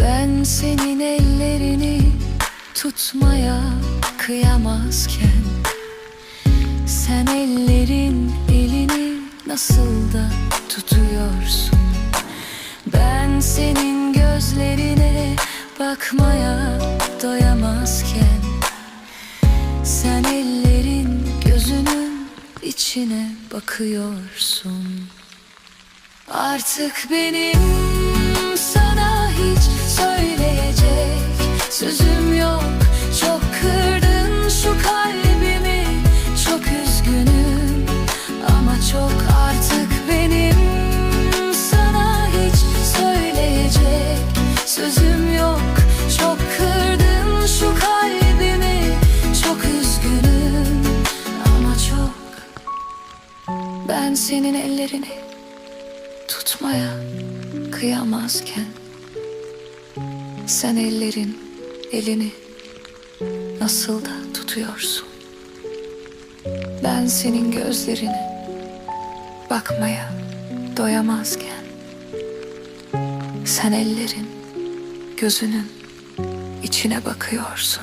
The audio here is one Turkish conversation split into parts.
Ben senin ellerini tutmaya kıyamazken Sen ellerin elini nasıl da tutuyorsun? Ben senin gözlerine bakmaya doyamazken Sen ellerin gözünün içine bakıyorsun. Artık benim ben senin ellerini tutmaya kıyamazken sen ellerin elini nasıl da tutuyorsun? Ben senin gözlerine bakmaya doyamazken sen ellerin gözünün içine bakıyorsun.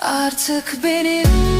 Artık benim